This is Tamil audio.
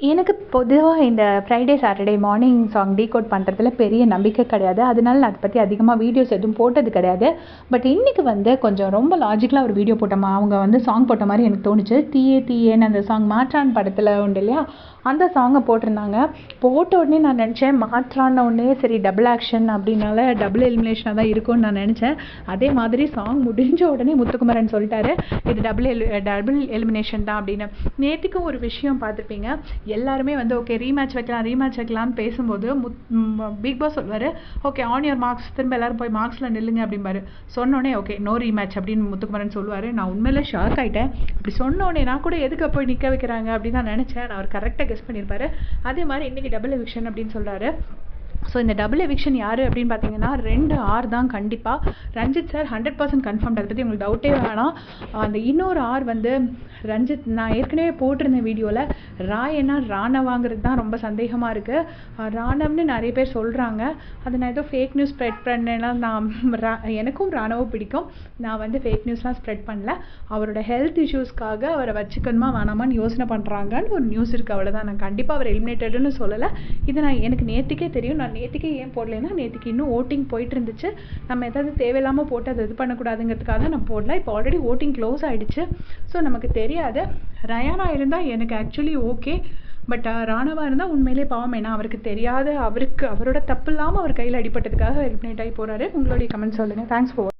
எனக்கு பொதுவாக இந்த Friday Saturday morning song decode பண்ணுறதுல பெரிய நம்பிக்கை கிடையாது. அதனால நான் அதை பற்றி அதிகமாக வீடியோஸ் எதுவும் போட்டது கிடையாது. பட் இன்றைக்கி வந்து கொஞ்சம் ரொம்ப லாஜிக்கலாக ஒரு வீடியோ போட்டோமா அவங்க வந்து சாங் போட்ட மாதிரி எனக்கு தோணுச்சு. தீயே தீயேன்னு அந்த சாங் மாற்றான் படத்தில் உண்டு இல்லையா? அந்த சாங்கை போட்டிருந்தாங்க. போட்ட உடனே நான் நினச்சேன் மாற்றான உடனே சரி டபுள் ஆக்ஷன் அப்படின்னால டபுள் எலிமினேஷனாக தான் இருக்கும்னு நான் நினச்சேன். அதே மாதிரி சாங் முடிஞ்ச உடனே முத்துக்குமரன் சொல்லிட்டாரு இது டபுள் எலி டபுள் எலிமினேஷன் தான் அப்படின்னு. நேற்றுக்கும் ஒரு விஷயம் பார்த்துருப்பீங்க. எல்லாருமே வந்து ஓகே ரீமேட்ச் வைக்கலாம் ரீமேட்ச் வைக்கலாம்னு பேசும்போது முத் பிக் பாஸ் சொல்வார் ஓகே ஆன் யுவர் மார்க்ஸ் திரும்ப எல்லாரும் போய் மார்க்ஸில் நில்லுங்க அப்படிம்பாரு. சொன்னோடனே ஓகே நோ ரீமேட்ச் அப்படின்னு முத்துக்குமரன் சொல்லுவார். நான் உண்மையிலே ஷாக் ஆகிட்டேன் அப்படி சொன்னோடனே நான் கூட எதுக்கு போய் நிற்க வைக்கிறாங்க அப்படின்னு தான் நினச்சேன். நான் அவர் கரெக்டாக கெஸ் பண்ணியிருப்பாரு அதே மாதிரி இன்றைக்கி டபுள் எவிக்ஷன் அப்படின்னு சொல்கிறாரு ஸோ இந்த டபுள் எவிக்ஷன் யார் அப்படின்னு பார்த்தீங்கன்னா ரெண்டு ஆர் தான் கண்டிப்பாக Ranjith sir hundred percent confirm அதை பற்றி உங்களுக்கு டவுட்டே வேணாம். அந்த இன்னொரு ஆர் வந்து ரஞ்சித் நான் ஏற்கனவே போட்டிருந்த வீடியோவில் ராயனா ராணவாங்கிறது தான் ரொம்ப சந்தேகமாக இருக்குது ராணவ்னு நிறைய பேர் சொல்கிறாங்க அதை நான் ஏதோ ஃபேக் நியூஸ் ஸ்ப்ரெட் பண்ணேன்னா நான் ரா எனக்கும் ராணவும் பிடிக்கும். நான் வந்து ஃபேக் நியூஸ்லாம் ஸ்ப்ரெட் பண்ணல. அவரோட ஹெல்த் இஷ்யூஸ்க்காக அவரை வச்சுக்கணுமா வேணாமான்னு யோசனை பண்ணுறாங்கன்னு ஒரு நியூஸ் இருக்குது அவ்வளோதான் நான் கண்டிப்பாக அவர் எலிமினேட்டடுன்னு சொல்லலை. இது நான் எனக்கு நேற்றுக்கே தெரியும். நான் நேற்றுக்கே ஏன் போடலைன்னா நேற்றுக்கு இன்னும் ஓட்டிங் போயிட்டு இருந்துச்சு நம்ம எதாவது தேவையில்லாமல் போட்டு அதை இது பண்ணக்கூடாதுங்கிறதுக்காக தான் நான் போடல. இப்போ ஆல்ரெடி ஓட்டிங் க்ளோஸ் ஆகிடுச்சு ஸோ நமக்கு தெரியாது. ரயானா இருந்தால் எனக்கு ஆக்சுவலி ஓகே பட் ராணவா இருந்தால் உண்மையிலே பாவம். ஏன்னா அவருக்கு தெரியாத அவருக்கு அவரோட தப்பு இல்லாமல் அவர் கையில் அடிப்பட்டதுக்காக எலிமினேட் ஆகி போகிறாரு உங்களுடைய கமெண்ட் சொல்லுங்கள் தேங்க்ஸ் ஃபார்